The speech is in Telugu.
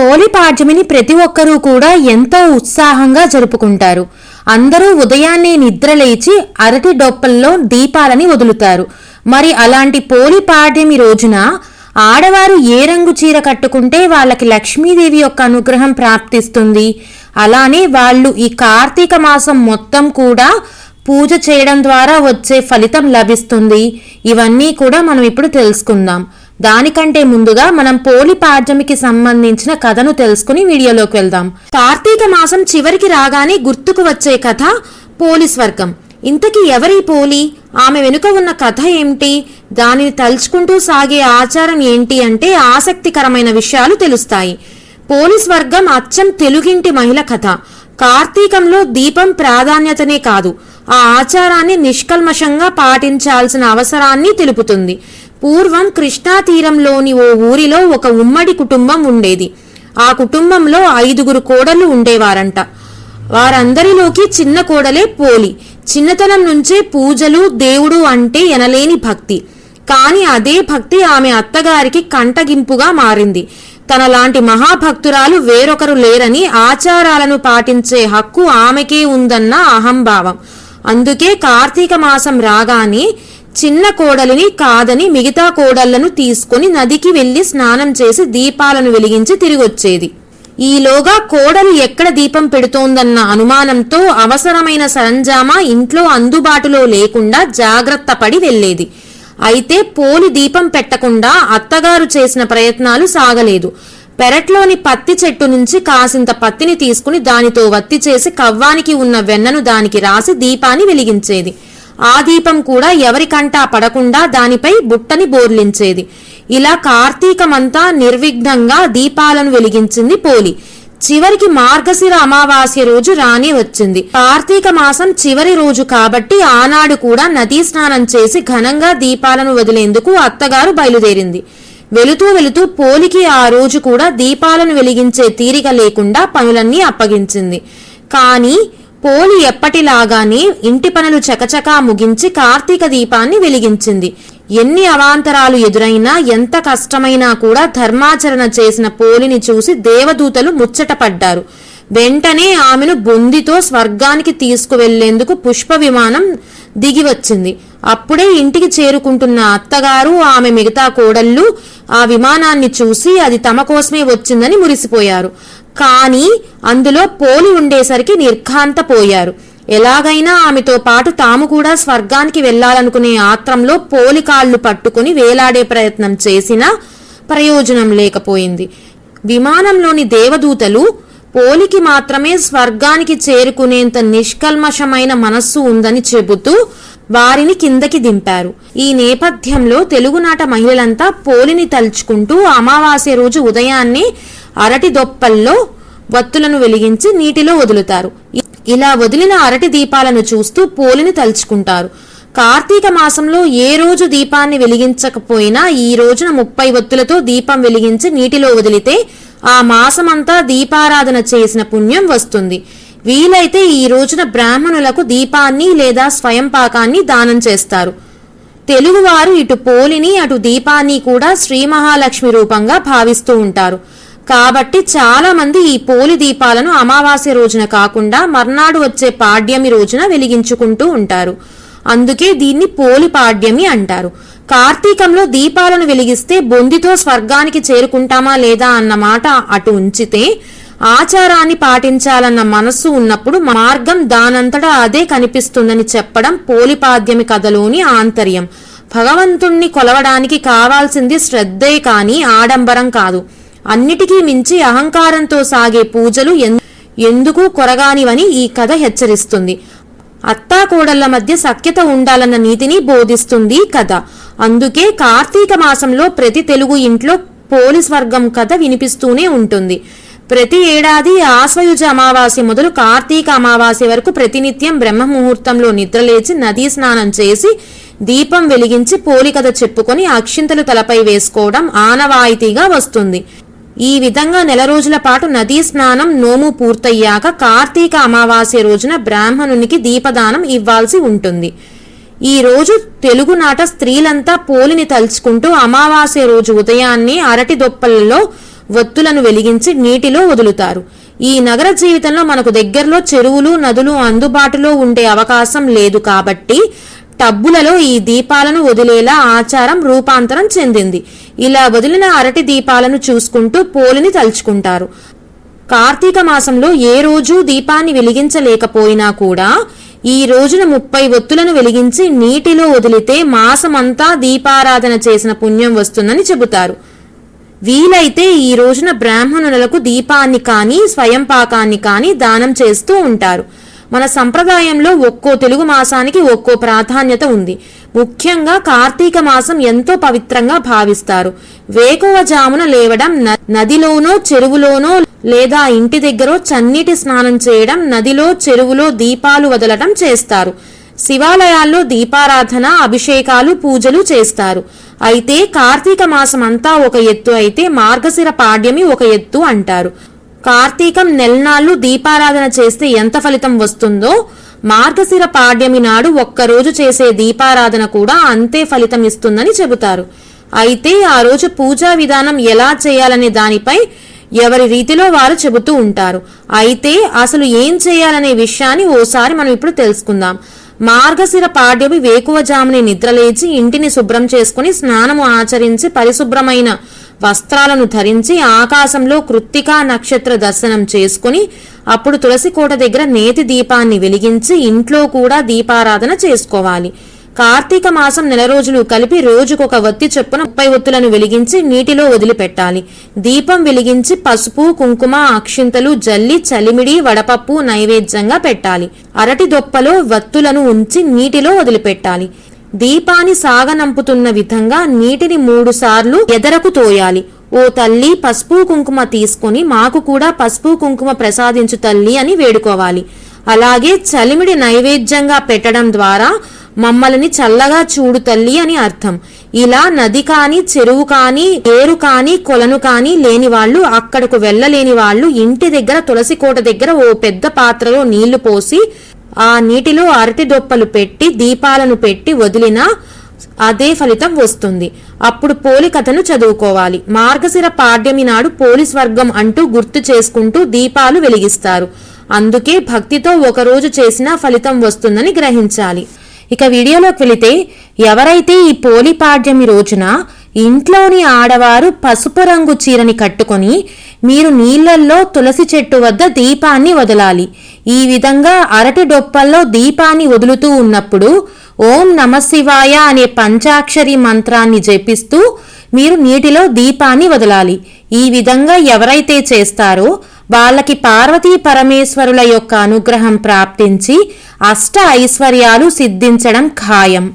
పోలి పాడ్యమిని ప్రతి ఒక్కరూ కూడా ఎంతో ఉత్సాహంగా జరుపుకుంటారు. అందరూ ఉదయాన్నే నిద్రలేచి అరటి డొప్పల్లో దీపాలని వదులుతారు. మరి అలాంటి పోలి పాడ్యమి రోజున ఆడవారు ఏ రంగు చీర కట్టుకుంటే వాళ్ళకి లక్ష్మీదేవి యొక్క అనుగ్రహం ప్రాప్తిస్తుంది? అలానే వాళ్ళు ఈ కార్తీక మాసం మొత్తం కూడా పూజ చేయడం ద్వారా వచ్చే ఫలితం లభిస్తుంది. ఇవన్నీ కూడా మనం ఇప్పుడు తెలుసుకుందాం. దానికంటే ముందుగా మనం పోలి పాడ్యమికి సంబంధించిన కథను తెలుసుకుని వీడియోలోకి వెళ్దాం. కార్తీక మాసం చివరికి రాగానే గుర్తుకు వచ్చే కథ పోలి స్వర్గం. ఇంతకీ ఎవరి పోలి? ఆమె వెనుక ఉన్న కథ ఏమిటి? దానిని తలుచుకుంటూ సాగే ఆచారం ఏంటి అంటే ఆసక్తికరమైన విషయాలు తెలుస్తాయి. పోలీస్ వర్గం అచ్చం తెలుగింటి మహిళ కథ. కార్తీకంలో దీపం ప్రాధాన్యతనే కాదు. ఆ ఆచారాన్ని నిష్కల్మషంగా పాటించాల్సిన అవసరాన్ని తెలుపుతుంది. పూర్వం కృష్ణా తీరంలోని ఓ ఊరిలో ఒక ఉమ్మడి కుటుంబం ఉండేది. ఆ కుటుంబంలో ఐదుగురు కోడలు ఉండేవారంట. వారందరిలోకి చిన్న కోడలే పోలి చిన్నతనం నుంచే పూజలు దేవుడు అంటే ఎనలేని భక్తి. కాని అదే భక్తి ఆమె అత్తగారికి కంటగింపుగా మారింది. తనలాంటి మహాభక్తురాలు వేరొకరు లేరని ఆచారాలను పాటించే హక్కు ఆమెకే ఉందన్న అహంభావం. అందుకే కార్తీక మాసం రాగానే చిన్న కోడలిని కాదని మిగతా కోడళ్ళను తీసుకుని నదికి వెళ్ళి స్నానం చేసి దీపాలను వెలిగించి తిరిగొచ్చేది. ఈలోగా కోడలు ఎక్కడ దీపం పెడుతోందన్న అనుమానంతో అవసరమైన సరంజామా ఇంట్లో అందుబాటులో లేకుండా జాగ్రత్త పడి వెళ్ళేది అయితే పోలి దీపం పెట్టకుండా అత్తగారు చేసిన ప్రయత్నాలు సాగలేదు. పెరట్లోని పత్తి చెట్టు నుంచి కాసింత పత్తిని తీసుకుని దానితో వత్తి చేసి కవ్వానికి ఉన్న వెన్నను దానికి రాసి దీపాన్ని వెలిగించేది. ఆ దీపం కూడా ఎవరికంటా పడకుండా దానిపై బుట్టని బోర్లించేది. ఇలా కార్తీకమంతా నిర్విఘ్నంగా దీపాలను వెలిగించింది పోలి. చివరికి మార్గశిర అమావాస్య రోజు రాని వచ్చింది. కార్తీక మాసం చివరి రోజు కాబట్టి ఆనాడు కూడా నదీ స్నానం చేసి ఘనంగా దీపాలను వదిలేందుకు అత్తగారు బయలుదేరింది. వెళుతూ వెళుతూ పోలికి ఆ రోజు కూడా దీపాలను వెలిగించే తీరిక లేకుండా పనులన్నీ అప్పగించింది. కానీ పోలి ఎప్పటిలాగానే ఇంటి పనులు చకచకా ముగించి కార్తీక దీపాన్ని వెలిగించింది. ఎన్ని అవాంతరాలు ఎదురైనా ఎంత కష్టమైనా కూడా ధర్మాచరణ చేసిన పోలిని చూసి దేవదూతలు ముచ్చటపడ్డారు. వెంటనే ఆమెను బొందితో స్వర్గానికి తీసుకువెళ్ళేందుకు పుష్ప విమానం దిగి వచ్చింది అప్పుడే ఇంటికి చేరుకుంటున్న అత్తగారు ఆమె మిగతా కోడళ్ళు ఆ విమానాన్ని చూసి అది తమ కోసమే వచ్చిందని మురిసిపోయారు. కానీ అందులో పోలి ఉండేసరికి నిర్ఘాంతపోయారు. ఎలాగైనా ఆమెతో పాటు తాము కూడా స్వర్గానికి వెళ్ళాలనుకునే ఆత్రంలో పోలి కాళ్ళు పట్టుకుని వేలాడే ప్రయత్నం చేసినా ప్రయోజనం లేకపోయింది. విమానంలోని దేవదూతలు పోలికి మాత్రమే స్వర్గానికి చేరుకునేంత నిష్కల్మషమైన మనస్సు ఉందని చెబుతూ వారిని కిందకి దింపారు. ఈ నేపథ్యంలో తెలుగునాట మహిళలంతా పోలిని తలుచుకుంటూ అమావాస్య రోజు ఉదయాన్నే అరటి దొప్పల్లో వత్తులను వెలిగించి నీటిలో వదులుతారు. ఇలా వదిలిన అరటి దీపాలను చూస్తూ పోలిని తలుచుకుంటారు. కార్తీక మాసంలో ఏ రోజు దీపాన్ని వెలిగించకపోయినా ఈ రోజున ముప్పై ఒత్తులతో దీపం వెలిగించి నీటిలో వదిలితే ఆ మాసమంతా దీపారాధన చేసిన పుణ్యం వస్తుంది. వీలైతే ఈ రోజున బ్రాహ్మణులకు దీపాన్ని లేదా స్వయం పాకాన్ని దానం చేస్తారు. తెలుగువారు ఇటు పోలిని అటు దీపాన్ని కూడా శ్రీ మహాలక్ష్మి రూపంగా భావిస్తూ ఉంటారు. కాబట్టి చాలా మంది ఈ పోలి దీపాలను అమావాస్య రోజున కాకుండా మర్నాడు వచ్చే పాడ్యమి రోజున వెలిగించుకుంటూ ఉంటారు. అందుకే దీన్ని పోలి పాడ్యమి అంటారు. కార్తీకంలో దీపాలను వెలిగిస్తే బొందితో స్వర్గానికి చేరుకుంటామా లేదా అన్న మాట అటు ఉంచితే ఆచారాన్ని పాటించాలన్న మనస్సు ఉన్నప్పుడు మార్గం దానంతటా అదే కనిపిస్తుందని చెప్పడం పోలిపాద్యమి కథలోని ఆంతర్యం. భగవంతుణ్ణి కొలవడానికి కావాల్సింది శ్రద్ధే కాని ఆడంబరం కాదు. అన్నిటికీ మించి అహంకారంతో సాగే పూజలు ఎందుకు కొరగానివని ఈ కథ హెచ్చరిస్తుంది. అత్తాకోడళ్ళ మధ్య సఖ్యత ఉండాలన్న నీతిని బోధిస్తుంది ఈ కథ. అందుకే కార్తీక మాసంలో ప్రతి తెలుగు ఇంట్లో పోలీస్ వర్గం కథ వినిపిస్తూనే ఉంటుంది. ప్రతి ఏడాది ఆశ్వయుజ అమావాస్య మొదలు కార్తీక అమావాస్య వరకు ప్రతినిత్యం బ్రహ్మ ముహూర్తంలో నిద్రలేచి నదీ స్నానం చేసి దీపం వెలిగించి పోలికథ చెప్పుకొని అక్షింతలు తలపై వేసుకోవడం ఆనవాయితీగా వస్తుంది. ఈ విధంగా నెల రోజుల పాటు నదీ స్నానం నోము పూర్తయ్యాక కార్తీక అమావాస్య రోజున బ్రాహ్మణునికి దీపదానం ఇవ్వాల్సి ఉంటుంది. ఈ రోజు తెలుగునాట స్త్రీలంతా పోలిని తలుచుకుంటూ అమావాస్య రోజు ఉదయాన్నే అరటి దొప్పలలో ఒత్తులను వెలిగించి నీటిలో వదులుతారు. ఈ నగర జీవితంలో మనకు దగ్గరలో చెరువులు నదులు అందుబాటులో ఉండే అవకాశం లేదు కాబట్టి టబ్బులలో ఈ దీపాలను వదిలేలా ఆచారం రూపాంతరం చెందింది. ఇలా వదిలిన అరటి దీపాలను చూసుకుంటూ పోలిని తలుచుకుంటారు. కార్తీక మాసంలో ఏ రోజు దీపాన్ని వెలిగించలేకపోయినా కూడా ఈ రోజున ముప్పై ఒత్తులను వెలిగించి నీటిలో వదిలితే మాసమంతా దీపారాధన చేసిన పుణ్యం వస్తుందని చెబుతారు. వీలైతే ఈ రోజున బ్రాహ్మణులకు దీపాన్ని కానీ స్వయం పాకాన్ని కానీ దానం చేస్తూ ఉంటారు. మన సంప్రదాయంలో ఒక్కో తెలుగు మాసానికి ఒక్కో ప్రాధాన్యత ఉంది. ముఖ్యంగా కార్తీక మాసం ఎంతో పవిత్రంగా భావిస్తారు. వేకువ జామున లేవడం న- నదిలోనో చెరువులోనో లేదా ఇంటి దగ్గర చన్నీటి స్నానం చేయడం నదిలో చెరువులో దీపాలు వదలటం చేస్తారు. శివాలయాల్లో దీపారాధన అభిషేకాలు పూజలు చేస్తారు. అయితే కార్తీక మాసం అంతా ఒక ఎత్తు అయితే మార్గశిర పాడ్యమి ఒక ఎత్తు అంటారు. కార్తీకం నెలనాళ్ళు దీపారాధన చేస్తే ఎంత ఫలితం వస్తుందో మార్గశిర పాడ్యమి నాడు ఒక్కరోజు చేసే దీపారాధన కూడా అంతే ఫలితం ఇస్తుందని చెబుతారు. అయితే ఆ రోజు పూజా విధానం ఎలా చేయాలనే దానిపై ఎవరి రీతిలో వారు చెబుతూ ఉంటారు. అయితే అసలు ఏం చేయాలనే విషయాన్ని ఓసారి మనం ఇప్పుడు తెలుసుకుందాం. మార్గశిర పాడ్యమి వేకువజాముని నిద్రలేచి ఇంటిని శుభ్రం చేసుకుని స్నానము ఆచరించి పరిశుభ్రమైన వస్త్రాలను ధరించి ఆకాశంలో కృత్తికా నక్షత్ర దర్శనం చేసుకుని అప్పుడు తులసి కోట దగ్గర నేతి దీపాన్ని వెలిగించి ఇంట్లో కూడా దీపారాధన చేసుకోవాలి. కార్తీక మాసం నెల రోజులు కలిపి రోజుకొక వత్తి చొప్పున ముప్పై ఒత్తులను వెలిగించి నీటిలో వదిలిపెట్టాలి. దీపం వెలిగించి పసుపు కుంకుమ అక్షింతలు జల్లి చలిమిడి వడపప్పు నైవేద్యంగా పెట్టాలి. అరటి దొప్పలో వత్తులను ఉంచి నీటిలో వదిలిపెట్టాలి. దీపాన్ని సాగనంపుతున్న విధంగా నీటిని మూడు సార్లు ఎదరకు తోయాలి. ఓ తల్లి పసుపు కుంకుమ తీసుకొని మాకు కూడా పసుపు కుంకుమ ప్రసాదించు తల్లి అని వేడుకోవాలి. అలాగే చలిమిడి నైవేద్యంగా పెట్టడం ద్వారా మమ్మల్ని చల్లగా చూడు తల్లి అని అర్థం. ఇలా నది కాని చెరువు కాని ఏరు కాని కొలను కాని లేని వాళ్ళు అక్కడకు వెళ్ళలేని వాళ్ళు ఇంటి దగ్గర తులసి కోట దగ్గర ఓ పెద్ద పాత్రలో నీళ్ళు పోసి ఆ నీటిలో అరటి దొప్పలు పెట్టి దీపాలను పెట్టి వదిలినా అదే ఫలితం వస్తుంది. అప్పుడు పోలి కథను చదువుకోవాలి. మార్గశిర పాడ్యమి నాడు పోలీస్ వర్గం అంటూ గుర్తు చేసుకుంటూ దీపాలు వెలిగిస్తారు. అందుకే భక్తితో ఒకరోజు చేసినా ఫలితం వస్తుందని గ్రహించాలి. ఇక వీడియోలోకి వెళితే ఎవరైతే ఈ పోలి పాడ్యమి రోజున ఇంట్లోని ఆడవారు పసుపు రంగు చీరని కట్టుకొని మీరు నీళ్ళల్లో తులసి చెట్టు వద్ద దీపాన్ని వదలాలి. ఈ విధంగా అరటి డొప్పల్లో దీపాన్ని వదులుతూ ఉన్నప్పుడు ఓం నమశివాయ అనే పంచాక్షరి మంత్రాన్ని జపిస్తూ మీరు నీటిలో దీపాన్ని వదలాలి. ఈ విధంగా ఎవరైతే చేస్తారో వాళ్ళకి పార్వతీ పరమేశ్వరుల యొక్క అనుగ్రహం ప్రాప్తించి అష్ట ఐశ్వర్యాలు సిద్ధించడం ఖాయం.